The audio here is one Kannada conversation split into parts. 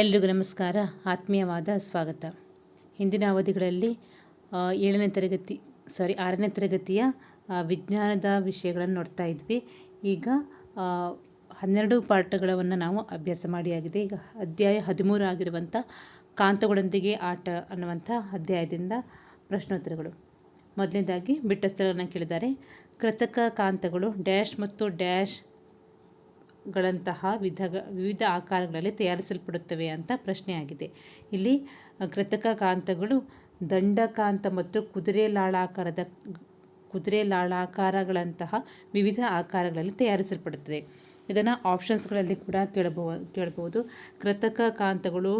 ಎಲ್ರಿಗೂ ನಮಸ್ಕಾರ. ಆತ್ಮೀಯವಾದ ಸ್ವಾಗತ. ಹಿಂದಿನ ಅವಧಿಗಳಲ್ಲಿ ಏಳನೇ ತರಗತಿ ಸಾರಿ ಆರನೇ ತರಗತಿಯ ವಿಜ್ಞಾನದ ವಿಷಯಗಳನ್ನು ನೋಡ್ತಾ ಇದ್ವಿ. ಈಗ ಹನ್ನೆರಡು ಪಾಠಗಳನ್ನು ನಾವು ಅಭ್ಯಾಸ ಮಾಡಿಯಾಗಿದೆ ಈಗ ಅಧ್ಯಾಯ ಹದಿಮೂರು ಆಗಿರುವಂಥ ಕಾಂತಗಳೊಂದಿಗೆ ಆಟ ಅನ್ನುವಂಥ ಅಧ್ಯಾಯದಿಂದ ಪ್ರಶ್ನೋತ್ತರಗಳು. ಮೊದಲನೇದಾಗಿ ಬಿಟ್ಟ ಸ್ಥಳವನ್ನು ಕೇಳಿದ್ದಾರೆ. ಕೃತಕ ಕಾಂತಗಳು ಡ್ಯಾಶ್ ಮತ್ತು ಡ್ಯಾಶ್ ಗಳಂತಹ ವಿಧ ವಿವಿಧ ಆಕಾರಗಳಲ್ಲಿ ತಯಾರಿಸಲ್ಪಡುತ್ತವೆ ಅಂತ ಪ್ರಶ್ನೆಯಾಗಿದೆ. ಇಲ್ಲಿ ಕೃತಕ ಕಾಂತಗಳು ದಂಡಕಾಂತ ಮತ್ತು ಕುದುರೆ ಲಾಳಾಕಾರದ, ಕುದುರೆ ಲಾಳಾಕಾರಗಳಂತಹ ವಿವಿಧ ಆಕಾರಗಳಲ್ಲಿ ತಯಾರಿಸಲ್ಪಡುತ್ತದೆ ಇದನ್ನು ಆಪ್ಷನ್ಸ್ಗಳಲ್ಲಿ ಕೂಡ ಕೇಳಬಹು ಕೇಳಬಹುದು ಕೃತಕ ಕಾಂತಗಳು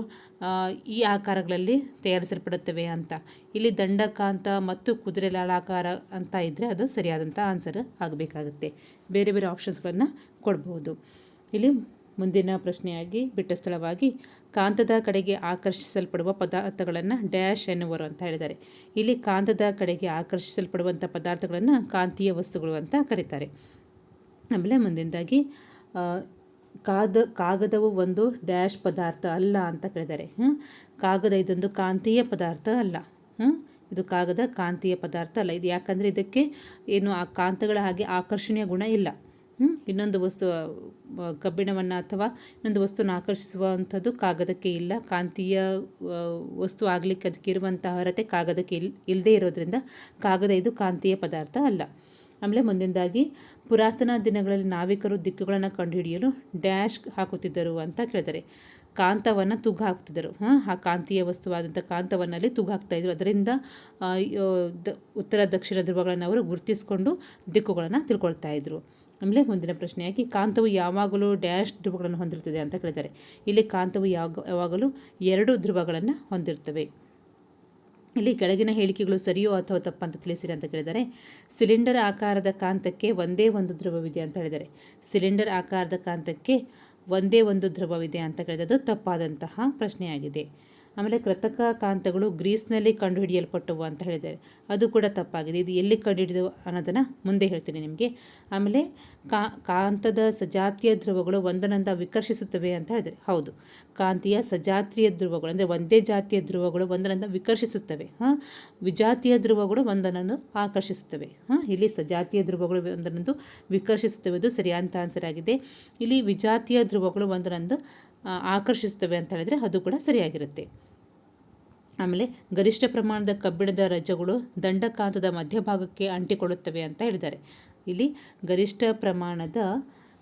ಈ ಆಕಾರಗಳಲ್ಲಿ ತಯಾರಿಸಲ್ಪಡುತ್ತವೆ ಅಂತ. ಇಲ್ಲಿ ದಂಡಕಾಂತ ಮತ್ತು ಕುದುರೆ ಲಾಳಾಕಾರ ಅಂತ ಇದ್ದರೆ ಅದು ಸರಿಯಾದಂಥ ಆನ್ಸರ್ ಆಗಬೇಕಾಗುತ್ತೆ. ಬೇರೆ ಬೇರೆ ಆಪ್ಷನ್ಸ್ಗಳನ್ನು ಕೊಡ್ಬೋದು. ಇಲ್ಲಿ ಮುಂದಿನ ಪ್ರಶ್ನೆಯಾಗಿ, ಬಿಟ್ಟ ಸ್ಥಳವಾಗಿ, ಕಾಂತದ ಕಡೆಗೆ ಆಕರ್ಷಿಸಲ್ಪಡುವ ಪದಾರ್ಥಗಳನ್ನು ಡ್ಯಾಶ್ ಎನ್ನುವರು ಅಂತ ಹೇಳಿದ್ದಾರೆ. ಇಲ್ಲಿ ಕಾಂತದ ಕಡೆಗೆ ಆಕರ್ಷಿಸಲ್ಪಡುವಂಥ ಪದಾರ್ಥಗಳನ್ನು ಕಾಂತೀಯ ವಸ್ತುಗಳು ಅಂತ ಕರೀತಾರೆ. ಆಮೇಲೆ ಮುಂದಿನದಾಗಿ ಕಾದ, ಕಾಗದವು ಒಂದು ಡ್ಯಾಶ್ ಪದಾರ್ಥ ಅಲ್ಲ ಅಂತ ಕೇಳಿದ್ದಾರೆ. ಹ್ಞೂ ಕಾಗದ ಇದೊಂದು ಕಾಂತೀಯ ಪದಾರ್ಥ ಅಲ್ಲ? ಇದು ಕಾಗದ ಕಾಂತೀಯ ಪದಾರ್ಥ ಅಲ್ಲ. ಇದು ಯಾಕಂದರೆ ಇದಕ್ಕೆ ಏನು ಆ ಕಾಂತಗಳ ಹಾಗೆ ಆಕರ್ಷಣೀಯ ಗುಣ ಇಲ್ಲ? ಇನ್ನೊಂದು ವಸ್ತು ಕಬ್ಬಿಣವನ್ನು ಅಥವಾ ಇನ್ನೊಂದು ವಸ್ತುವನ್ನು ಆಕರ್ಷಿಸುವಂಥದ್ದು ಕಾಗದಕ್ಕೆ ಇಲ್ಲ. ಕಾಂತೀಯ ವಸ್ತು ಆಗಲಿಕ್ಕೆ ಅದಕ್ಕೆ ಇರುವಂತಹ ಅರ್ಹತೆ ಕಾಗದಕ್ಕೆ ಇಲ್ ಇಲ್ಲದೇ ಇರೋದ್ರಿಂದ ಕಾಗದ ಇದು ಕಾಂತೀಯ ಪದಾರ್ಥ ಅಲ್ಲ. ಆಮೇಲೆ ಮುಂದಿನದಾಗಿ ಪುರಾತನ ದಿನಗಳಲ್ಲಿ ನಾವಿಕರು ದಿಕ್ಕುಗಳನ್ನು ಕಂಡುಹಿಡಿಯಲು ಡ್ಯಾಶ್ ಹಾಕುತ್ತಿದ್ದರು ಅಂತ ಕೇಳಿದ್ದಾರೆ. ಕಾಂತವನ್ನು ತುಗ್ಗು ಹಾಕ್ತಿದ್ದರು ಹಾಂ, ಆ ಕಾಂತೀಯ ವಸ್ತುವಾದಂಥ ಕಾಂತವನ್ನಲ್ಲಿ ತುಗ್ಗು ಹಾಕ್ತಾಯಿದ್ರು ಅದರಿಂದ ದ- ಉತ್ತರ, ದಕ್ಷಿಣ ಧ್ರುವಗಳನ್ನು ಅವರು ಗುರುತಿಸಿಕೊಂಡು ದಿಕ್ಕುಗಳನ್ನು ತಿಳ್ಕೊಳ್ತಾ ಇದ್ರು. ಆಮೇಲೆ ಮುಂದಿನ ಪ್ರಶ್ನೆಯಾಗಿ, ಕಾಂತವು ಯಾವಾಗಲೂ ಡ್ಯಾಶ್ ಧ್ರುವಗಳನ್ನು ಹೊಂದಿರುತ್ತದೆ ಅಂತ ಕೇಳಿದ್ದಾರೆ. ಇಲ್ಲಿ ಕಾಂತವು ಯಾವಾಗ ಯಾವಾಗಲೂ ಎರಡು ಧ್ರುವಗಳನ್ನು ಹೊಂದಿರ್ತವೆ ಇಲ್ಲಿ ಕೆಳಗಿನ ಹೇಳಿಕೆಗಳು ಸರಿಯೋ ಅಥವಾ ತಪ್ಪಂತ ತಿಳಿಸಿರಿ ಅಂತ ಕೇಳಿದರೆ ಸಿಲಿಂಡರ್ ಆಕಾರದ ಕಾಂತಕ್ಕೆ ಒಂದೇ ಒಂದು ಧ್ರುವವಿದೆ ಅಂತ ಹೇಳಿದರೆ ಸಿಲಿಂಡರ್ ಆಕಾರದ ಕಾಂತಕ್ಕೆ ಒಂದೇ ಒಂದು ಧ್ರುವವಿದೆ ಅಂತ ಕೇಳಿದ್ದು ತಪ್ಪಾದಂತಹ ಪ್ರಶ್ನೆಯಾಗಿದೆ. ಆಮೇಲೆ ಕೃತಕ ಕಾಂತಗಳು ಗ್ರೀಸ್ನಲ್ಲಿ ಕಂಡುಹಿಡಿಯಲ್ಪಟ್ಟವು ಅಂತ ಹೇಳಿದ್ದಾರೆ. ಅದು ಕೂಡ ತಪ್ಪಾಗಿದೆ. ಇದು ಎಲ್ಲಿ ಕಂಡುಹಿಡಿದವು ಅನ್ನೋದನ್ನು ಮುಂದೆ ಹೇಳ್ತೀನಿ ನಿಮಗೆ. ಆಮೇಲೆ ಕಾ, ಕಾಂತದ ಸಜಾತಿಯ ಧ್ರುವಗಳು ಒಂದನಂದ ವಿಕರ್ಷಿಸುತ್ತವೆ ಅಂತ ಹೇಳಿದರೆ ಹೌದು. ಕಾಂತೀಯ ಸಜಾತಿಯ ಧ್ರುವಗಳು ಅಂದರೆ ಒಂದೇ ಜಾತಿಯ ಧ್ರುವಗಳು ಒಂದನಂದ ವಿಕರ್ಷಿಸುತ್ತವೆ. ಹಾಂ? ವಿಜಾತಿಯ ಧ್ರುವಗಳು ಒಂದನನ್ನು ಆಕರ್ಷಿಸುತ್ತವೆ. ಹಾಂ? ಇಲ್ಲಿ ಸಜಾತಿಯ ಧ್ರುವಗಳು ಒಂದನ್ನೊಂದು ವಿಕರ್ಷಿಸುತ್ತವೆ. ಅದು ಸರಿಯಾದಂಥ ಆನ್ಸರ್ ಆಗಿದೆ. ಇಲ್ಲಿ ವಿಜಾತಿಯ ಧ್ರುವಗಳು ಒಂದನಂದು ಆಕರ್ಷಿಸುತ್ತವೆ ಅಂತ ಹೇಳಿದರೆ ಅದು ಕೂಡ ಸರಿಯಾಗಿರುತ್ತೆ. ಆಮೇಲೆ ಗರಿಷ್ಠ ಪ್ರಮಾಣದ ಕಬ್ಬಿಣದ ರಜ್ಜುಗಳು ದಂಡಕಾಂತದ ಮಧ್ಯಭಾಗಕ್ಕೆ ಅಂಟಿಕೊಳ್ಳುತ್ತವೆ ಅಂತ ಹೇಳಿದ್ದಾರೆ. ಇಲ್ಲಿ ಗರಿಷ್ಠ ಪ್ರಮಾಣದ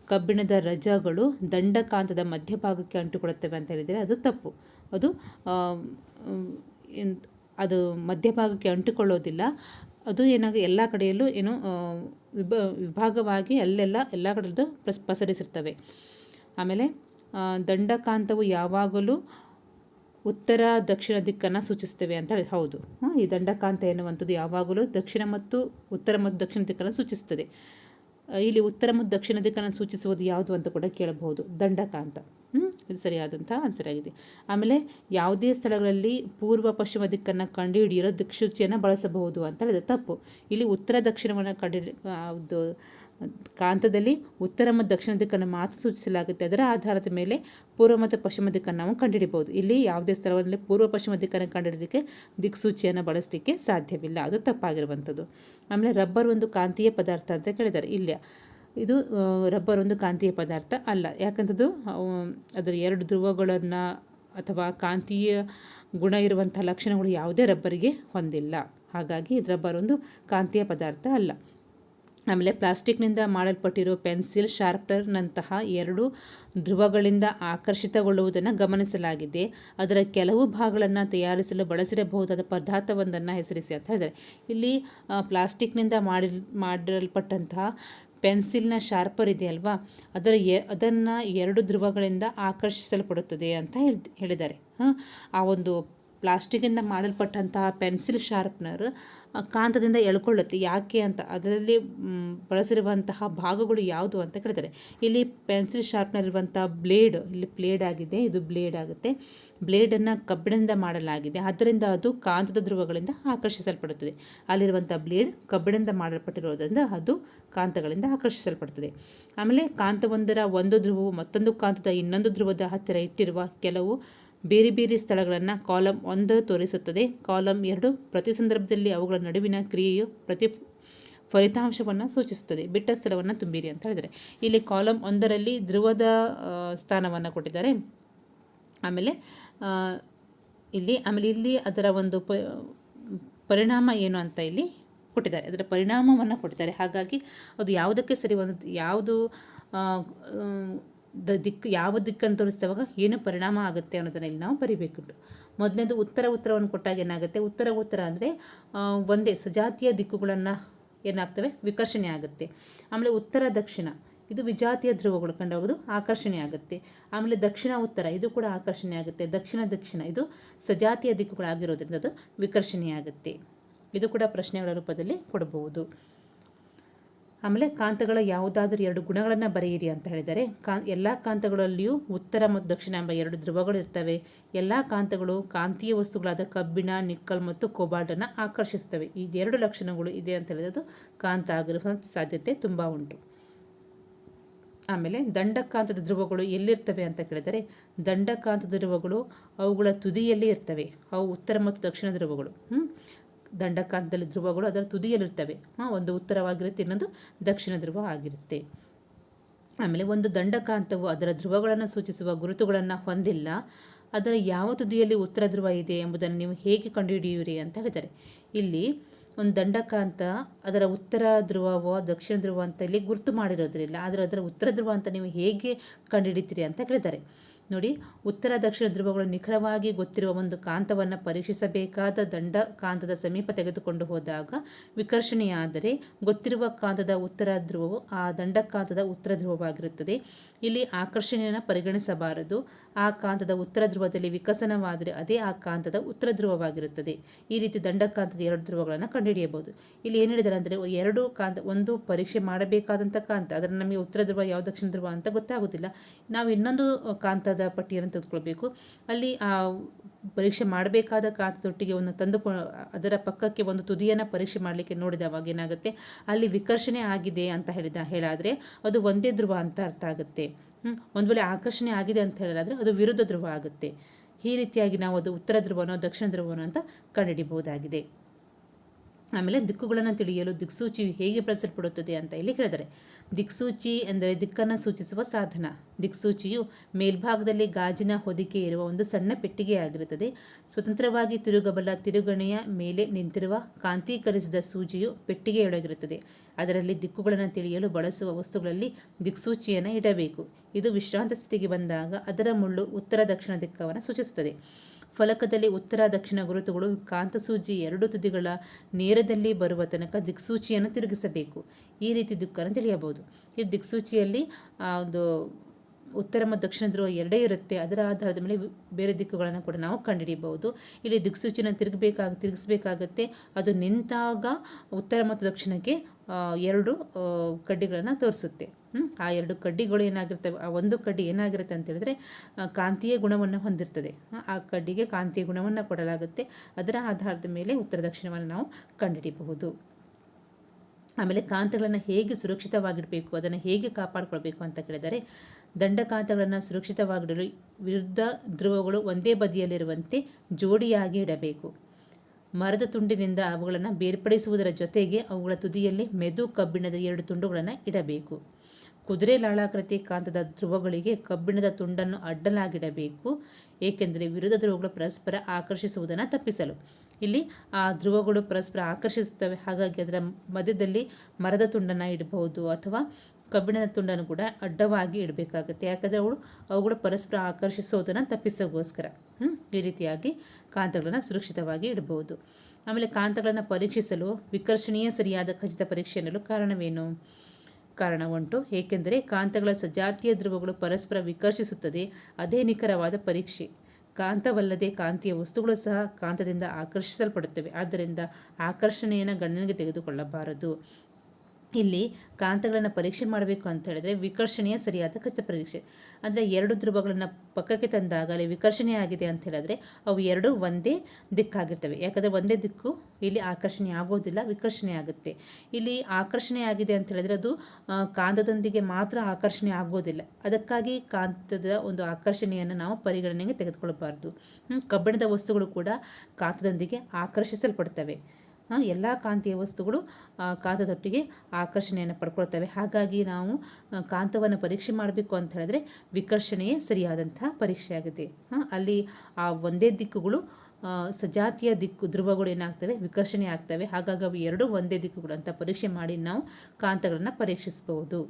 ಕಬ್ಬಿಣದ ರಜಗಳು ದಂಡಕಾಂತದ ಮಧ್ಯಭಾಗಕ್ಕೆ ಅಂಟಿಕೊಳ್ಳುತ್ತವೆ ಅಂತ ಹೇಳಿದರೆ ಅದು ತಪ್ಪು. ಅದು ಅದು ಮಧ್ಯಭಾಗಕ್ಕೆ ಅಂಟಿಕೊಳ್ಳೋದಿಲ್ಲ. ಅದು ಏನಾಗ ಎಲ್ಲ ಕಡೆಯಲ್ಲೂ ಏನು ವಿಭ, ವಿಭಾಗವಾಗಿ ಅಲ್ಲೆಲ್ಲ ಎಲ್ಲ ಕಡೆಯಲ್ಲೂ ಪಸ್ ಪಸರಿಸಿರ್ತವೆ. ಆಮೇಲೆ ದಂಡಕಾಂತವು ಯಾವಾಗಲೂ ಉತ್ತರ, ದಕ್ಷಿಣ ದಿಕ್ಕನ್ನು ಸೂಚಿಸ್ತೇವೆ ಅಂತ ಹೇಳಿ. ಹೌದು. ಈ ದಂಡಕಾಂತ ಎನ್ನುವಂಥದ್ದು ಯಾವಾಗಲೂ ದಕ್ಷಿಣ ಮತ್ತು ಉತ್ತರ ಮತ್ತು ದಕ್ಷಿಣ ದಿಕ್ಕನ್ನು ಸೂಚಿಸ್ತದೆ ಇಲ್ಲಿ ಉತ್ತರ ಮತ್ತು ದಕ್ಷಿಣ ದಿಕ್ಕನ್ನು ಸೂಚಿಸುವುದು ಯಾವುದು ಅಂತ ಕೂಡ ಕೇಳಬಹುದು. ದಂಡಕಾಂತ? ಇದು ಸರಿಯಾದಂಥ ಆನ್ಸರ್ ಆಗಿದೆ. ಆಮೇಲೆ ಯಾವುದೇ ಸ್ಥಳಗಳಲ್ಲಿ ಪೂರ್ವ, ಪಶ್ಚಿಮ ದಿಕ್ಕನ್ನು ಕಂಡುಹಿಡಿಯಲು ದಿಕ್ಸೂಚಿಯನ್ನು ಬಳಸಬಹುದು ಅಂತ ಹೇಳಿದ್ರೆ ತಪ್ಪು. ಇಲ್ಲಿ ಉತ್ತರ, ದಕ್ಷಿಣವನ್ನು ಕಂಡು ಕಾಂತದಲ್ಲಿ ಉತ್ತರ ಮತ್ತು ದಕ್ಷಿಣ ದಿಕ್ಕನ್ನು ಮಾತ್ರ ಸೂಚಿಸಲಾಗುತ್ತೆ. ಅದರ ಆಧಾರದ ಮೇಲೆ ಪೂರ್ವ ಮತ್ತು ಪಶ್ಚಿಮ ದಿಕ್ಕನ್ನು ನಾವು ಕಂಡುಹಿಡಿಬಹುದು ಇಲ್ಲಿ ಯಾವುದೇ ಸ್ಥಳದಲ್ಲಿ ಪೂರ್ವ ಪಶ್ಚಿಮ ದಿಕ್ಕನ್ನು ಕಂಡುಹಿಡಿಯಲಿಕ್ಕೆ ದಿಕ್ಸೂಚಿಯನ್ನು ಬಳಸಲಿಕ್ಕೆ ಸಾಧ್ಯವಿಲ್ಲ. ಅದು ತಪ್ಪಾಗಿರುವಂಥದ್ದು. ಆಮೇಲೆ ರಬ್ಬರ್ ಒಂದು ಕಾಂತೀಯ ಪದಾರ್ಥ ಅಂತ ಕೇಳಿದ್ದಾರೆ. ಇಲ್ಲ ಇದು ರಬ್ಬರ್ ಒಂದು ಕಾಂತೀಯ ಪದಾರ್ಥ ಅಲ್ಲ. ಯಾಕಂತದ್ದು ಅದರ ಎರಡು ಧ್ರುವಗಳನ್ನು ಅಥವಾ ಕಾಂತೀಯ ಗುಣ ಇರುವಂಥ ಲಕ್ಷಣಗಳು ಯಾವುದೇ ರಬ್ಬರಿಗೆ ಹೊಂದಿಲ್ಲ. ಹಾಗಾಗಿ ರಬ್ಬರ್ ಒಂದು ಕಾಂತೀಯ ಪದಾರ್ಥ ಅಲ್ಲ. ಆಮೇಲೆ ಪ್ಲಾಸ್ಟಿಕ್ನಿಂದ ಮಾಡಲ್ಪಟ್ಟಿರೋ ಪೆನ್ಸಿಲ್ ಶಾರ್ಪ್ನರ್ನಂತಹ ಎರಡು ಧ್ರುವಗಳಿಂದ ಆಕರ್ಷಿತಗೊಳ್ಳುವುದನ್ನು ಗಮನಿಸಲಾಗಿದೆ. ಅದರ ಕೆಲವು ಭಾಗಗಳನ್ನು ತಯಾರಿಸಲು ಬಳಸಿರಬಹುದಾದ ಪದಾರ್ಥವೊಂದನ್ನು ಹೆಸರಿಸಿ ಅಂತ ಹೇಳಿದ್ದಾರೆ. ಇಲ್ಲಿ ಪ್ಲಾಸ್ಟಿಕ್ನಿಂದ ಮಾಡಿ, ಮಾಡಲ್ಪಟ್ಟಂತಹ ಪೆನ್ಸಿಲ್ನ ಶಾರ್ಪರ್ ಇದೆ ಅಲ್ವಾ? ಅದರ ಎ, ಅದನ್ನು ಎರಡು ಧ್ರುವಗಳಿಂದ ಆಕರ್ಷಿಸಲ್ಪಡುತ್ತದೆ ಅಂತ ಹೇಳ್ ಹೇಳಿದ್ದಾರೆ. ಆ ಒಂದು ಪ್ಲಾಸ್ಟಿಕ್ಕಿಂದ ಮಾಡಲ್ಪಟ್ಟಂತಹ ಪೆನ್ಸಿಲ್ ಶಾರ್ಪ್ನರ್ ಕಾಂತದಿಂದ ಎಳ್ಕೊಳ್ಳುತ್ತೆ. ಯಾಕೆ ಅಂತ, ಅದರಲ್ಲಿ ಬಳಸಿರುವಂತಹ ಭಾಗಗಳು ಯಾವುದು ಅಂತ ಕೇಳ್ತಾರೆ. ಇಲ್ಲಿ ಪೆನ್ಸಿಲ್ ಶಾರ್ಪ್ನರ್ ಇರುವಂಥ ಬ್ಲೇಡ್, ಇಲ್ಲಿ ಬ್ಲೇಡ್ ಆಗಿದೆ, ಇದು ಬ್ಲೇಡ್ ಆಗುತ್ತೆ. ಬ್ಲೇಡನ್ನು ಕಬ್ಬಿಣದಿಂದ ಮಾಡಲಾಗಿದೆ. ಆದ್ದರಿಂದ ಅದು ಕಾಂತದ ಧ್ರುವಗಳಿಂದ ಆಕರ್ಷಿಸಲ್ಪಡುತ್ತದೆ. ಅಲ್ಲಿರುವಂಥ ಬ್ಲೇಡ್ ಕಬ್ಬಿಣದಿಂದ ಮಾಡಲ್ಪಟ್ಟಿರೋದ್ರಿಂದ ಅದು ಕಾಂತಗಳಿಂದ ಆಕರ್ಷಿಸಲ್ಪಡುತ್ತದೆ. ಆಮೇಲೆ ಕಾಂತವೊಂದರ ಒಂದು ಧ್ರುವವು ಮತ್ತೊಂದು ಕಾಂತದ ಇನ್ನೊಂದು ಧ್ರುವದ ಹತ್ತಿರ ಇಟ್ಟಿರುವ ಕೆಲವು ಬೇರೆ ಬೇರೆ ಸ್ಥಳಗಳನ್ನು ಕಾಲಮ್ ಒಂದು ತೋರಿಸುತ್ತದೆ. ಕಾಲಮ್ ಎರಡು ಪ್ರತಿ ಸಂದರ್ಭದಲ್ಲಿ ಅವುಗಳ ನಡುವಿನ ಕ್ರಿಯೆಯು ಪ್ರತಿ ಫಲಿತಾಂಶವನ್ನು ಸೂಚಿಸುತ್ತದೆ. ಬಿಟ್ಟ ಸ್ಥಳವನ್ನು ತುಂಬಿರಿ ಅಂತ ಹೇಳಿದರೆ. ಇಲ್ಲಿ ಕಾಲಮ್ ಒಂದರಲ್ಲಿ ಧ್ರುವದ ಸ್ಥಾನವನ್ನು ಕೊಟ್ಟಿದ್ದಾರೆ. ಆಮೇಲೆ ಇಲ್ಲಿ ಆಮೇಲೆ ಇಲ್ಲಿ ಅದರ ಒಂದು ಪರಿಣಾಮ ಏನು ಅಂತ ಇಲ್ಲಿ ಕೊಟ್ಟಿದ್ದಾರೆ. ಅದರ ಪರಿಣಾಮವನ್ನು ಕೊಟ್ಟಿದ್ದಾರೆ. ಹಾಗಾಗಿ ಅದು ಯಾವುದಕ್ಕೆ ಸರಿ, ಒಂದು, ಯಾವುದು ದಿಕ್ಕು ಯಾವ ದಿಕ್ಕನ್ನು ತೋರಿಸಿದವಾಗ ಏನು ಪರಿಣಾಮ ಆಗುತ್ತೆ ಅನ್ನೋದನ್ನ ಇಲ್ಲಿ ನಾವು ಬರಿಬೇಕು ಮೊದಲನೇದು ಉತ್ತರ ಉತ್ತರವನ್ನು ಕೊಟ್ಟಾಗ ಏನಾಗುತ್ತೆ? ಉತ್ತರ ಉತ್ತರ ಅಂದರೆ ಒಂದೇ ಸಜಾತಿಯ ದಿಕ್ಕುಗಳನ್ನು ಏನಾಗ್ತವೆ? ವಿಕರ್ಷಣೆ ಆಗುತ್ತೆ. ಆಮೇಲೆ ಉತ್ತರ ದಕ್ಷಿಣ, ಇದು ವಿಜಾತಿಯ ಧ್ರುವಗಳು ಕಂಡೋಗೋದು, ಆಕರ್ಷಣೆ ಆಗುತ್ತೆ. ಆಮೇಲೆ ದಕ್ಷಿಣ ಉತ್ತರ, ಇದು ಕೂಡ ಆಕರ್ಷಣೆ ಆಗುತ್ತೆ. ದಕ್ಷಿಣ ದಕ್ಷಿಣ, ಇದು ಸಜಾತಿಯ ದಿಕ್ಕುಗಳಾಗಿರೋದ್ರಿಂದ ಅದು ವಿಕರ್ಷಣೆಯಾಗುತ್ತೆ ಇದು ಕೂಡ ಪ್ರಶ್ನೆಗಳ ರೂಪದಲ್ಲಿ ಕೊಡಬಹುದು. ಆಮೇಲೆ ಕಾಂತಗಳ ಯಾವುದಾದ್ರೂ ಎರಡು ಗುಣಗಳನ್ನು ಬರೆಯಿರಿ ಅಂತ ಹೇಳಿದರೆ, ಕಾ, ಎಲ್ಲ ಕಾಂತಗಳಲ್ಲಿಯೂ ಉತ್ತರ ಮತ್ತು ದಕ್ಷಿಣ ಎಂಬ ಎರಡು ಧ್ರುವಗಳು ಇರ್ತವೆ. ಎಲ್ಲ ಕಾಂತಗಳು ಕಾಂತೀಯ ವಸ್ತುಗಳಾದ ಕಬ್ಬಿಣ, ನಿಕ್ಕಲ್ ಮತ್ತು ಕೋಬಾಲ್ಟನ್ನು ಆಕರ್ಷಿಸ್ತವೆ ಈ ಎರಡು ಲಕ್ಷಣಗಳು ಇದೆ ಅಂತ ಹೇಳಿದ್ರೆ ಕಾಂತ ಆಗಿರುವ ಸಾಧ್ಯತೆ ತುಂಬ ಉಂಟು. ಆಮೇಲೆ ದಂಡಕಾಂತದ ಧ್ರುವಗಳು ಎಲ್ಲಿರ್ತವೆ ಅಂತ ಕೇಳಿದರೆ, ದಂಡಕಾಂತದ ಧ್ರುವಗಳು ಅವುಗಳ ತುದಿಯಲ್ಲಿ ಇರ್ತವೆ. ಅವು ಉತ್ತರ ಮತ್ತು ದಕ್ಷಿಣ ಧ್ರುವಗಳು? ದಂಡಕಾಂತದಲ್ಲಿ ಧ್ರುವಗಳು ಅದರ ತುದಿಯಲ್ಲಿರ್ತವೆ. ಹಾಂ, ಒಂದು ಉತ್ತರವಾಗಿರುತ್ತೆ, ಇನ್ನೊಂದು ದಕ್ಷಿಣ ಧ್ರುವ ಆಗಿರುತ್ತೆ. ಆಮೇಲೆ ಒಂದು ದಂಡಕಾಂತವು ಅದರ ಧ್ರುವಗಳನ್ನು ಸೂಚಿಸುವ ಗುರುತುಗಳನ್ನು ಹೊಂದಿಲ್ಲ. ಅದರ ಯಾವ ತುದಿಯಲ್ಲಿ ಉತ್ತರ ಧ್ರುವ ಇದೆ ಎಂಬುದನ್ನು ನೀವು ಹೇಗೆ ಕಂಡುಹಿಡಿಯುವಿರಿ ಅಂತ ಹೇಳ್ತಾರೆ ಇಲ್ಲಿ ಒಂದು ದಂಡಕಾಂತ ಅದರ ಉತ್ತರ ಧ್ರುವವೋ, ದಕ್ಷಿಣ ಧ್ರುವ ಅಂತ ಇಲ್ಲಿ ಗುರುತು ಮಾಡಿರೋದ್ರಿಲ್ಲ ಆದರೆ ಅದರ ಉತ್ತರ ಧ್ರುವ ಅಂತ ನೀವು ಹೇಗೆ ಕಂಡುಹಿಡಿತೀರಿ ಅಂತ ಕೇಳಿದ್ದಾರೆ ನೋಡಿ, ಉತ್ತರ ದಕ್ಷಿಣ ಧ್ರುವಗಳು ನಿಖರವಾಗಿ ಗೊತ್ತಿರುವ ಒಂದು ಕಾಂತವನ್ನು ಪರೀಕ್ಷಿಸಬೇಕಾದ ದಂಡ ಕಾಂತದ ಸಮೀಪ ತೆಗೆದುಕೊಂಡು ಹೋದಾಗ ವಿಕರ್ಷಣೆಯಾದರೆ ಗೊತ್ತಿರುವ ಕಾಂತದ ಉತ್ತರ ಧ್ರುವವು ಆ ದಂಡ ಕಾಂತದ ಉತ್ತರ ಧ್ರುವವಾಗಿರುತ್ತದೆ. ಇಲ್ಲಿ ಆಕರ್ಷಣೆಯನ್ನು ಪರಿಗಣಿಸಬಾರದು. ಆ ಕಾಂತದ ಉತ್ತರ ಧ್ರುವದಲ್ಲಿ ವಿಕಸನವಾದರೆ ಅದೇ ಆ ಕಾಂತದ ಉತ್ತರ ಧ್ರುವವಾಗಿರುತ್ತದೆ. ಈ ರೀತಿ ದಂಡಕಾಂತದ ಎರಡು ಧ್ರುವಗಳನ್ನು ಕಂಡುಹಿಡಿಯಬಹುದು. ಇಲ್ಲಿ ಏನು ಹೇಳಿದ್ದಾರೆ ಅಂದರೆ ಎರಡು ಕಾಂತ, ಒಂದು ಪರೀಕ್ಷೆ ಮಾಡಬೇಕಾದಂಥ ಕಾಂತ, ಅದರ ನಮಗೆ ಉತ್ತರ ಧ್ರುವ ಯಾವ ದಕ್ಷಿಣ ಧ್ರುವ ಅಂತ ಗೊತ್ತಾಗೋದಿಲ್ಲ ನಾವು ಇನ್ನೊಂದು ಕಾಂತದ ಪಟ್ಟಿಯನ್ನು ತೆಗೆದುಕೊಳ್ಬೇಕು. ಅಲ್ಲಿ ಆ ಪರೀಕ್ಷೆ ಮಾಡಬೇಕಾದ ಕಾಂತದೊಟ್ಟಿಗೆ ಒಂದು ತಂದು ಅದರ ಪಕ್ಕಕ್ಕೆ ಒಂದು ತುದಿಯನ್ನು ಪರೀಕ್ಷೆ ಮಾಡಲಿಕ್ಕೆ ನೋಡಿದವಾಗ ಏನಾಗುತ್ತೆ? ಅಲ್ಲಿ ವಿಕರ್ಷಣೆ ಆಗಿದೆ ಅಂತ ಹೇಳಿದ, ಹೇಳಾದರೆ ಅದು ಒಂದೇ ಧ್ರುವ ಅಂತ ಅರ್ಥ ಆಗುತ್ತೆ. ಒಂದು ವೇಳೆ ಆಕರ್ಷಣೆ ಆಗಿದೆ ಅಂತ ಹೇಳಿದ್ರೆ ಅದು ವಿರುದ್ಧ ಧ್ರುವ ಆಗುತ್ತೆ. ಈ ರೀತಿಯಾಗಿ ನಾವು ಅದು ಉತ್ತರ ಧ್ರುವನೋ, ದಕ್ಷಿಣ ಧ್ರುವನೋ ಅಂತ ಕಂಡುಹಿಡಿಬಹುದಾಗಿದೆ. ಆಮೇಲೆ ದಿಕ್ಕುಗಳನ್ನು ತಿಳಿಯಲು ದಿಕ್ಸೂಚಿ ಹೇಗೆ ಬಳಸಲ್ಪಡುತ್ತದೆ ಅಂತ ಇಲ್ಲಿ ಕೇಳಿದರೆ ದಿಕ್ಸೂಚಿ ಎಂದರೆ ದಿಕ್ಕನ್ನು ಸೂಚಿಸುವ ಸಾಧನ. ದಿಕ್ಸೂಚಿಯು ಮೇಲ್ಭಾಗದಲ್ಲಿ ಗಾಜಿನ ಹೊದಿಕೆ ಇರುವ ಒಂದು ಸಣ್ಣ ಪೆಟ್ಟಿಗೆಯಾಗಿರುತ್ತದೆ. ಸ್ವತಂತ್ರವಾಗಿ ತಿರುಗಬಲ್ಲ ತಿರುಗಣೆಯ ಮೇಲೆ ನಿಂತಿರುವ ಕಾಂತೀಕರಿಸಿದ ಸೂಜಿಯು ಪೆಟ್ಟಿಗೆಯೊಳಗಿರುತ್ತದೆ. ಅದರಲ್ಲಿ ದಿಕ್ಕುಗಳನ್ನು ತಿಳಿಯಲು ಬಳಸುವ ವಸ್ತುಗಳಲ್ಲಿ ದಿಕ್ಸೂಚಿಯನ್ನು ಇಡಬೇಕು. ಇದು ವಿಶ್ರಾಂತ ಸ್ಥಿತಿಗೆ ಬಂದಾಗ ಅದರ ಮುಳ್ಳು ಉತ್ತರ ದಕ್ಷಿಣ ದಿಕ್ಕವನ್ನು ಸೂಚಿಸುತ್ತದೆ. ಫಲಕದಲ್ಲಿ ಉತ್ತರ, ದಕ್ಷಿಣ ಗುರುತುಗಳು ಕಾಂತಸೂಜಿ ಎರಡು ತುದಿಗಳ ನೇರದಲ್ಲಿ ಬರುವ ತನಕ ದಿಕ್ಸೂಚಿಯನ್ನು ತಿರುಗಿಸಬೇಕು. ಈ ರೀತಿ ದಿಕ್ಕನ್ನು ತಿಳಿಯಬಹುದು. ಈ ದಿಕ್ಸೂಚಿಯಲ್ಲಿ ಒಂದು ಉತ್ತರ ಮತ್ತು ದಕ್ಷಿಣ ಧ್ರುವ ಎರಡೇ ಇರುತ್ತೆ. ಅದರ ಆಧಾರದ ಮೇಲೆ ಬೇರೆ ದಿಕ್ಕುಗಳನ್ನು ಕೂಡ ನಾವು ಕಂಡುಹಿಡಿಯಬಹುದು. ಇಲ್ಲಿ ದಿಕ್ಸೂಚಿನ ತಿರುಗಬೇಕಾಗ ತಿರುಗಿಸಬೇಕಾಗತ್ತೆ. ಅದು ನಿಂತಾಗ ಉತ್ತರ ಮತ್ತು ದಕ್ಷಿಣಕ್ಕೆ ಎರಡು ಕಡ್ಡಿಗಳನ್ನು ತೋರಿಸುತ್ತೆ? ಆ ಎರಡು ಕಡ್ಡಿಗಳು ಏನಾಗಿರ್ತವೆ ಆ ಒಂದು ಕಡ್ಡಿ ಏನಾಗಿರುತ್ತೆ ಅಂತ ಹೇಳಿದ್ರೆ ಕಾಂತೀಯ ಗುಣವನ್ನು ಹೊಂದಿರ್ತದೆ. ಆ, ಆ ಕಡ್ಡಿಗೆ ಕಾಂತೀಯ ಗುಣವನ್ನು ಕೊಡಲಾಗುತ್ತೆ. ಅದರ ಆಧಾರದ ಮೇಲೆ ಉತ್ತರ ದಕ್ಷಿಣವನ್ನು ನಾವು ಕಂಡುಹಿಡಿಯಬಹುದು ಆಮೇಲೆ ಕಾಂತಗಳನ್ನು ಹೇಗೆ ಸುರಕ್ಷಿತವಾಗಿಡಬೇಕು ಅದನ್ನು ಹೇಗೆ ಕಾಪಾಡಿಕೊಳ್ಬೇಕು ಅಂತ ಕೇಳಿದರೆ ದಂಡಕಾಂತಗಳನ್ನು ಸುರಕ್ಷಿತವಾಗಿಡಲು ವಿರುದ್ಧ ಧ್ರುವಗಳು ಒಂದೇ ಬದಿಯಲ್ಲಿರುವಂತೆ ಜೋಡಿಯಾಗಿ ಇಡಬೇಕು. ಮರದ ತುಂಡಿನಿಂದ ಅವುಗಳನ್ನು ಬೇರ್ಪಡಿಸುವುದರ ಜೊತೆಗೆ ಅವುಗಳ ತುದಿಯಲ್ಲಿ ಮೆದು ಕಬ್ಬಿಣದ ಎರಡು ತುಂಡುಗಳನ್ನು ಇಡಬೇಕು. ಕುದುರೆ ಲಾಳಾಕೃತಿ ಕಾಂತದ ಧ್ರುವಗಳಿಗೆ ಕಬ್ಬಿಣದ ತುಂಡನ್ನು ಅಡ್ಡಲಾಗಿಡಬೇಕು, ಏಕೆಂದರೆ ವಿರುದ್ಧ ಧ್ರುವಗಳು ಪರಸ್ಪರ ಆಕರ್ಷಿಸುವುದನ್ನು ತಪ್ಪಿಸಲು. ಇಲ್ಲಿ ಆ ಧ್ರುವಗಳು ಪರಸ್ಪರ ಆಕರ್ಷಿಸುತ್ತವೆ, ಹಾಗಾಗಿ ಅದರ ಮಧ್ಯದಲ್ಲಿ ಮರದ ತುಂಡನ್ನು ಇಡಬಹುದು ಅಥವಾ ಕಬ್ಬಿಣದ ತುಂಡನ್ನು ಕೂಡ ಅಡ್ಡವಾಗಿ ಇಡಬೇಕಾಗುತ್ತೆ. ಯಾಕಂದರೆ ಅವಳು ಅವುಗಳು ಪರಸ್ಪರ ಆಕರ್ಷಿಸೋದನ್ನು ತಪ್ಪಿಸೋಗೋಸ್ಕರ ಈ ರೀತಿಯಾಗಿ ಕಾಂತಗಳನ್ನು ಸುರಕ್ಷಿತವಾಗಿ ಇಡಬಹುದು. ಆಮೇಲೆ ಕಾಂತಗಳನ್ನು ಪರೀಕ್ಷಿಸಲು ವಿಕರ್ಷಣೀಯ ಸರಿಯಾದ ಖಚಿತ ಪರೀಕ್ಷೆ ಎನ್ನಲು ಕಾರಣವೇನು? ಕಾರಣ ಉಂಟು ಏಕೆಂದರೆ ಕಾಂತಗಳ ಸಜಾತಿಯ ಧ್ರುವಗಳು ಪರಸ್ಪರ ವಿಕರ್ಷಿಸುತ್ತದೆ, ಅದೇ ನಿಖರವಾದ ಪರೀಕ್ಷೆ. ಕಾಂತವಲ್ಲದೆ ಕಾಂತೀಯ ವಸ್ತುಗಳು ಸಹ ಕಾಂತದಿಂದ ಆಕರ್ಷಿಸಲ್ಪಡುತ್ತವೆ. ಆದ್ದರಿಂದ ಆಕರ್ಷಣೆಯನ್ನು ಗಣನೆಗೆ ತೆಗೆದುಕೊಳ್ಳಬಾರದು. ಇಲ್ಲಿ ಕಾಂತಗಳನ್ನು ಪರೀಕ್ಷೆ ಮಾಡಬೇಕು ಅಂತ ಹೇಳಿದ್ರೆ ವಿಕರ್ಷಣೆಯ ಸರಿಯಾದ ಖಚಿತ ಪರೀಕ್ಷೆ. ಅಂದರೆ ಎರಡು ಧ್ರುವಗಳನ್ನು ಪಕ್ಕಕ್ಕೆ ತಂದಾಗ ಅಲ್ಲಿ ವಿಕರ್ಷಣೆ ಆಗಿದೆ ಅಂತ ಹೇಳಿದ್ರೆ ಅವು ಎರಡು ಒಂದೇ ದಿಕ್ಕಾಗಿರ್ತವೆ. ಯಾಕಂದರೆ ಒಂದೇ ದಿಕ್ಕು ಇಲ್ಲಿ ಆಕರ್ಷಣೆ ಆಗೋದಿಲ್ಲ, ವಿಕರ್ಷಣೆ ಆಗುತ್ತೆ. ಇಲ್ಲಿ ಆಕರ್ಷಣೆ ಆಗಿದೆ ಅಂತ ಹೇಳಿದ್ರೆ ಅದು ಕಾಂತದೊಂದಿಗೆ ಮಾತ್ರ ಆಕರ್ಷಣೆ ಆಗೋದಿಲ್ಲ. ಅದಕ್ಕಾಗಿ ಕಾಂತದ ಒಂದು ಆಕರ್ಷಣೆಯನ್ನು ನಾವು ಪರಿಗಣನೆಗೆ ತೆಗೆದುಕೊಳ್ಳಬಾರ್ದು. ಕಬ್ಬಿಣದ ವಸ್ತುಗಳು ಕೂಡ ಕಾಂತದೊಂದಿಗೆ ಆಕರ್ಷಿಸಲ್ಪಡ್ತವೆ. ಎಲ್ಲ ಕಾಂತೀಯ ವಸ್ತುಗಳು ಕಾಂತದೊಟ್ಟಿಗೆ ಆಕರ್ಷಣೆಯನ್ನು ಪಡ್ಕೊಳ್ತವೆ. ಹಾಗಾಗಿ ನಾವು ಕಾಂತವನ್ನು ಪರೀಕ್ಷೆ ಮಾಡಬೇಕು ಅಂತ ಹೇಳಿದ್ರೆ ವಿಕರ್ಷಣೆಯೇ ಸರಿಯಾದಂತಹ ಪರೀಕ್ಷೆಯಾಗಿದೆ ಅಲ್ಲಿ ಆ ಒಂದೇ ದಿಕ್ಕುಗಳು ಸಜಾತಿಯ ದಿಕ್ಕು, ಧ್ರುವಗಳು ಏನಾಗ್ತವೆ? ವಿಕರ್ಷಣೆ ಆಗ್ತವೆ. ಹಾಗಾಗಿ ಅವು ಎರಡು ಒಂದೇ ದಿಕ್ಕುಗಳು ಅಂತ ಪರೀಕ್ಷೆ ಮಾಡಿ ನಾವು ಕಾಂತಗಳನ್ನು ಪರೀಕ್ಷಿಸಬಹುದು.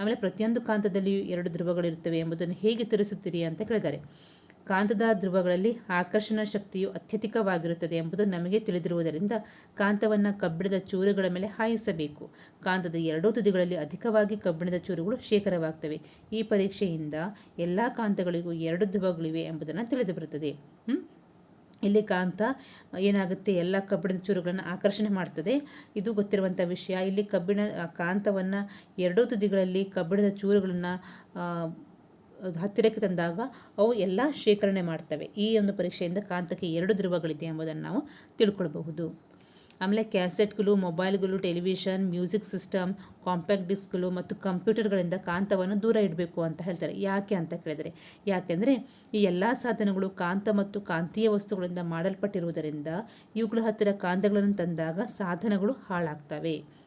ಆಮೇಲೆ ಪ್ರತಿಯೊಂದು ಕಾಂತದಲ್ಲಿಯೂ ಎರಡು ಧ್ರುವಗಳಿರ್ತವೆ ಎಂಬುದನ್ನು ಹೇಗೆ ತಿಳಿಸುತ್ತೀರಿ ಅಂತ ಕೇಳಿದ್ದಾರೆ. ಕಾಂತದ ಧ್ರುವಗಳಲ್ಲಿ ಆಕರ್ಷಣ ಶಕ್ತಿಯು ಅತ್ಯಧಿಕವಾಗಿರುತ್ತದೆ ಎಂಬುದು ನಮಗೆ ತಿಳಿದಿರುವುದರಿಂದ ಕಾಂತವನ್ನು ಕಬ್ಬಿಣದ ಚೂರುಗಳ ಮೇಲೆ ಹಾಯಿಸಬೇಕು. ಕಾಂತದ ಎರಡೂ ತುದಿಗಳಲ್ಲಿ ಅಧಿಕವಾಗಿ ಕಬ್ಬಿಣದ ಚೂರುಗಳು ಶೇಖರವಾಗ್ತವೆ. ಈ ಪರೀಕ್ಷೆಯಿಂದ ಎಲ್ಲ ಕಾಂತಗಳಿಗೂ ಎರಡು ಧ್ರುವಗಳಿವೆ ಎಂಬುದನ್ನು ತಿಳಿದು ಬರುತ್ತದೆ ಇಲ್ಲಿ ಕಾಂತ ಏನಾಗುತ್ತೆ? ಎಲ್ಲ ಕಬ್ಬಿಣದ ಚೂರುಗಳನ್ನು ಆಕರ್ಷಣೆ ಮಾಡ್ತದೆ. ಇದು ಗೊತ್ತಿರುವಂಥ ವಿಷಯ. ಇಲ್ಲಿ ಕಬ್ಬಿಣ, ಕಾಂತವನ್ನು ಎರಡೂ ತುದಿಗಳಲ್ಲಿ ಕಬ್ಬಿಣದ ಚೂರುಗಳನ್ನು ಹತ್ತಿರಕ್ಕೆ ತಂದಾಗ ಅವು ಎಲ್ಲ ಶೇಖರಣೆ ಮಾಡ್ತವೆ. ಈ ಒಂದು ಪರೀಕ್ಷೆಯಿಂದ ಕಾಂತಕ್ಕೆ ಎರಡು ಧ್ರುವಗಳಿದೆ ಎಂಬುದನ್ನು ನಾವು ತಿಳ್ಕೊಳ್ಬಹುದು. ಆಮೇಲೆ ಕ್ಯಾಸೆಟ್ಗಳು, ಮೊಬೈಲ್ಗಳು, ಟೆಲಿವಿಷನ್, ಮ್ಯೂಸಿಕ್ ಸಿಸ್ಟಮ್, ಕಾಂಪ್ಯಾಕ್ಟ್ ಡಿಸ್ಕ್ಗಳು ಮತ್ತು ಕಂಪ್ಯೂಟರ್ಗಳಿಂದ ಕಾಂತವನ್ನು ದೂರ ಇಡಬೇಕು ಅಂತ ಹೇಳ್ತಾರೆ. ಯಾಕೆ ಅಂತ ಕೇಳಿದರೆ, ಯಾಕೆಂದರೆ ಈ ಎಲ್ಲ ಸಾಧನಗಳು ಕಾಂತ ಮತ್ತು ಕಾಂತೀಯ ವಸ್ತುಗಳಿಂದ ಮಾಡಲ್ಪಟ್ಟಿರುವುದರಿಂದ ಇವುಗಳ ಹತ್ತಿರ ಕಾಂತಗಳನ್ನು ತಂದಾಗ ಸಾಧನಗಳು ಹಾಳಾಗ್ತವೆ.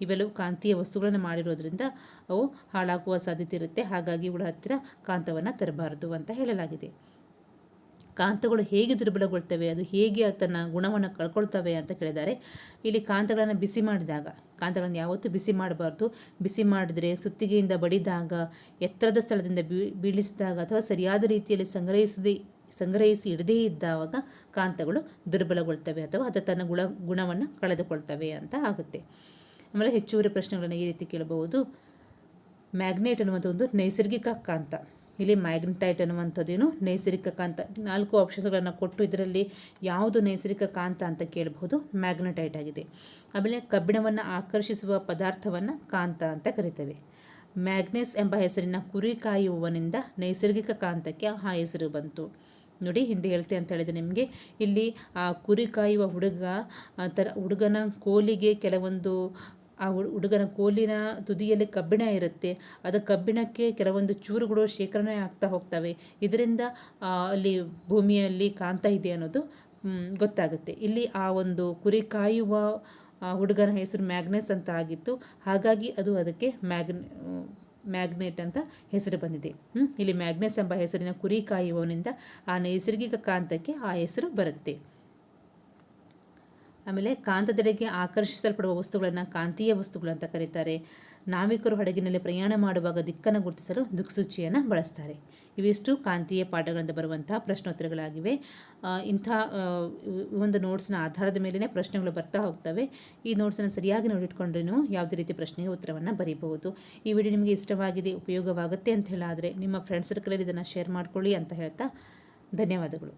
ಇವೆಲ್ಲವೂ ಕಾಂತೀಯ ವಸ್ತುಗಳನ್ನು ಮಾಡಿರೋದ್ರಿಂದ ಅವು ಹಾಳಾಗುವ ಸಾಧ್ಯತೆ ಇರುತ್ತೆ. ಹಾಗಾಗಿ ಇವುಗಳ ಹತ್ತಿರ ಕಾಂತವನ್ನು ತರಬಾರದು ಅಂತ ಹೇಳಲಾಗಿದೆ. ಕಾಂತಗಳು ಹೇಗೆ ದುರ್ಬಲಗೊಳ್ತವೆ, ಅದು ಹೇಗೆ ತನ್ನ ಗುಣವನ್ನು ಕಳ್ಕೊಳ್ತವೆ ಅಂತ ಕೇಳಿದ್ದಾರೆ. ಇಲ್ಲಿ ಕಾಂತಗಳನ್ನು ಬಿಸಿ ಮಾಡಿದಾಗ, ಕಾಂತಗಳನ್ನು ಯಾವತ್ತೂ ಬಿಸಿ ಮಾಡಬಾರ್ದು. ಬಿಸಿ ಮಾಡಿದರೆ ಸುತ್ತಿಗೆಯಿಂದ ಬಡಿದಾಗ, ಎತ್ತರದ ಸ್ಥಳದಿಂದ ಬೀಳಿಸಿದಾಗ ಅಥವಾ ಸರಿಯಾದ ರೀತಿಯಲ್ಲಿ ಸಂಗ್ರಹಿಸದೆ, ಸಂಗ್ರಹಿಸಿ ಇಡದೇ ಇದ್ದಾಗ ಕಾಂತಗಳು ದುರ್ಬಲಗೊಳ್ತವೆ ಅಥವಾ ಅದು ತನ್ನ ಗುಣ, ಗುಣವನ್ನು ಕಳೆದುಕೊಳ್ತವೆ ಅಂತ ಆಗುತ್ತೆ. ಆಮೇಲೆ ಹೆಚ್ಚುವರಿ ಪ್ರಶ್ನೆಗಳನ್ನು ಈ ರೀತಿ ಕೇಳಬಹುದು. ಮ್ಯಾಗ್ನೆಟ್ ಅನ್ನುವಂಥ ಒಂದು ನೈಸರ್ಗಿಕ ಕಾಂತ. ಇಲ್ಲಿ ಮ್ಯಾಗ್ನೆಟೈಟ್ ಅನ್ನುವಂಥದ್ದೇನು? ನೈಸರ್ಗಿಕ ಕಾಂತ. ನಾಲ್ಕು ಆಪ್ಷನ್ಸ್ಗಳನ್ನು ಕೊಟ್ಟು ಇದರಲ್ಲಿ ಯಾವುದು ನೈಸರ್ಗಿಕ ಕಾಂತ ಅಂತ ಕೇಳಬಹುದು? ಮ್ಯಾಗ್ನೆಟೈಟ್ ಆಗಿದೆ. ಆಮೇಲೆ ಕಬ್ಬಿಣವನ್ನು ಆಕರ್ಷಿಸುವ ಪದಾರ್ಥವನ್ನು ಕಾಂತ ಅಂತ ಕರಿತೇವೆ. ಮ್ಯಾಗ್ನೆಸ್ ಎಂಬ ಹೆಸರಿನ ಕುರಿ ಕಾಯುವವನಿಂದ ನೈಸರ್ಗಿಕ ಕಾಂತಕ್ಕೆ ಆ ಹೆಸರು ಬಂತು. ನೋಡಿ, ಹಿಂದೆ ಹೇಳ್ತೆ ಅಂತ ಹೇಳಿದೆ ನಿಮಗೆ. ಇಲ್ಲಿ ಆ ಕುರಿ ಕಾಯುವ ಹುಡುಗ ಥರ ಹುಡುಗನ ಕೋಲಿಗೆ ಕೆಲವೊಂದು ಆ ಹುಡುಗನ ಕೋಲಿನ ತುದಿಯಲ್ಲಿ ಕಬ್ಬಿಣ ಇರುತ್ತೆ. ಅದು ಕಬ್ಬಿಣಕ್ಕೆ ಕೆಲವೊಂದು ಚೂರುಗಳು ಶೇಖರಣೆ ಆಗ್ತಾ ಹೋಗ್ತವೆ. ಇದರಿಂದ ಅಲ್ಲಿ ಭೂಮಿಯಲ್ಲಿ ಕಾಣ್ತಾ ಇದೆ ಅನ್ನೋದು ಗೊತ್ತಾಗುತ್ತೆ. ಇಲ್ಲಿ ಆ ಒಂದು ಕುರಿ ಕಾಯುವ ಹುಡುಗನ ಹೆಸರು ಮ್ಯಾಗ್ನೆಸ್ ಅಂತ ಆಗಿತ್ತು. ಹಾಗಾಗಿ ಅದು ಅದಕ್ಕೆ ಮ್ಯಾಗ್ನೆ, ಮ್ಯಾಗ್ನೆಟ್ ಅಂತ ಹೆಸರು ಬಂದಿದೆ. ಇಲ್ಲಿ ಮ್ಯಾಗ್ನೆಸ್ ಎಂಬ ಹೆಸರಿನ ಕುರಿ ಕಾಯುವವನಿಂದ ಆ ನೈಸರ್ಗಿಕ ಕಾಂತಕ್ಕೆ ಆ ಹೆಸರು ಬರುತ್ತೆ. ಆಮೇಲೆ ಕಾಂತದೆಡೆಗೆ ಆಕರ್ಷಿಸಲ್ಪಡುವ ವಸ್ತುಗಳನ್ನು ಕಾಂತೀಯ ವಸ್ತುಗಳು ಅಂತ ಕರೀತಾರೆ. ನಾವಿಕರು ಹಡಗಿನಲ್ಲಿ ಪ್ರಯಾಣ ಮಾಡುವಾಗ ದಿಕ್ಕನ್ನು ಗುರುತಿಸಲು ದಿಕ್ಸೂಚಿಯನ್ನು ಬಳಸ್ತಾರೆ. ಇವಿಷ್ಟು ಕಾಂತೀಯ ಪಾಠಗಳಿಂದ ಬರುವಂತಹ ಪ್ರಶ್ನೋತ್ತರಗಳಾಗಿವೆ. ಇಂಥ ಒಂದು ನೋಟ್ಸ್ನ ಆಧಾರದ ಮೇಲೇ ಪ್ರಶ್ನೆಗಳು ಬರ್ತಾ ಹೋಗ್ತವೆ. ಈ ನೋಟ್ಸನ್ನು ಸರಿಯಾಗಿ ನೋಡಿಟ್ಕೊಂಡ್ರೂ ಯಾವುದೇ ರೀತಿ ಪ್ರಶ್ನೆಗೆ ಉತ್ತರವನ್ನು ಬರೀಬಹುದು. ಈ ವಿಡಿಯೋ ನಿಮಗೆ ಇಷ್ಟವಾಗಿದೆ, ಉಪಯೋಗವಾಗುತ್ತೆ ಅಂತ ಹೇಳಾದರೆ ನಿಮ್ಮ ಫ್ರೆಂಡ್ ಸರ್ಕಲಲ್ಲಿ ಇದನ್ನು ಶೇರ್ ಮಾಡಿಕೊಳ್ಳಿ ಅಂತ ಹೇಳ್ತಾ ಧನ್ಯವಾದಗಳು.